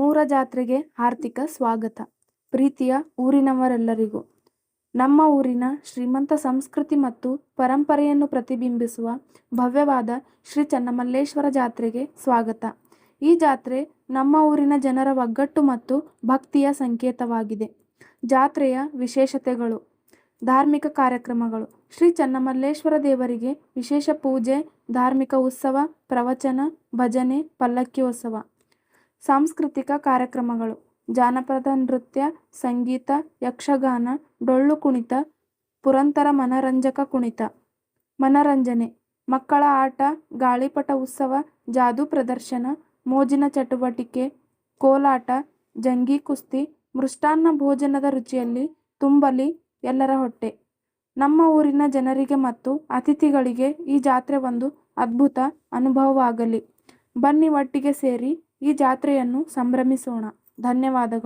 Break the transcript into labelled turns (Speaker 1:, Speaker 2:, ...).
Speaker 1: ನಮ್ಮೂರ ಜಾತ್ರೆಗೆ ಹಾರ್ದಿಕ ಸ್ವಾಗತ. ಪ್ರೀತಿಯ ಊರಿನವರೆಲ್ಲರಿಗೂ. ನಮ್ಮ ಊರಿನ ಶ್ರೀಮಂತ ಸಂಸ್ಕೃತಿ ಮತ್ತು ಪರಂಪರೆಯನ್ನು ಪ್ರತಿಬಿಂಬಿಸುವ ಭವ್ಯವಾದ ಶ್ರೀ ಚನ್ನಮಲ್ಲೇಶ್ವರ ಜಾತ್ರೆಗೆ ಸ್ವಾಗತ. ಈ ಜಾತ್ರೆ ನಮ್ಮ ಊರಿನ ಜನರ ಒಗ್ಗಟ್ಟು ಮತ್ತು ಭಕ್ತಿಯ ಸಂಕೇತವಾಗಿದೆ. ಜಾತ್ರೆಯ ವಿಶೇಷತೆಗಳು. ಧಾರ್ಮಿಕ ಕಾರ್ಯಕ್ರಮಗಳು. ಶ್ರೀ ಚನ್ನಮಲ್ಲೇಶ್ವರ ದೇವರಿಗೆ ವಿಶೇಷ ಪೂಜೆ, ಧಾರ್ಮಿಕ ಉತ್ಸವ, ಪ್ರವಚನ, ಭಜನೆ, ಪಲ್ಲಕ್ಕಿ ಉತ್ಸವ. ಸಾಂಸ್ಕೃತಿಕ ಕಾರ್ಯಕ್ರಮಗಳು. ಜಾನಪದ ನೃತ್ಯ, ಸಂಗೀತ, ಯಕ್ಷಗಾನ, ಡೊಳ್ಳು ಕುಣಿತ, ಪುರಂತರ ಮನರಂಜಕ ಕುಣಿತ. ಮನರಂಜನೆ. ಮಕ್ಕಳ ಆಟ, ಗಾಳಿಪಟ ಉತ್ಸವ, ಜಾದೂ ಪ್ರದರ್ಶನ, ಮೋಜಿನ ಚಟುವಟಿಕೆ, ಕೋಲಾಟ, ಜಂಗಿ ಕುಸ್ತಿ, ಮೃಷ್ಟಾನ್ನ ಭೋಜನದ ರುಚಿಯಲ್ಲಿ ತುಂಬಲಿ ಎಲ್ಲರ ಹೊಟ್ಟೆ. ನಮ್ಮ ಊರಿನ ಜನರಿಗೆ ಮತ್ತು ಅತಿಥಿಗಳಿಗೆ ಈ ಜಾತ್ರೆ ಒಂದು ಅದ್ಭುತ ಅನುಭವವಾಗಲಿ. ಬನ್ನಿ ಒಟ್ಟಿಗೆ ಸೇರಿ ಈ ಜಾತ್ರೆಯನ್ನು ಸಂಭ್ರಮಿಸೋಣ. ಧನ್ಯವಾದಗಳು.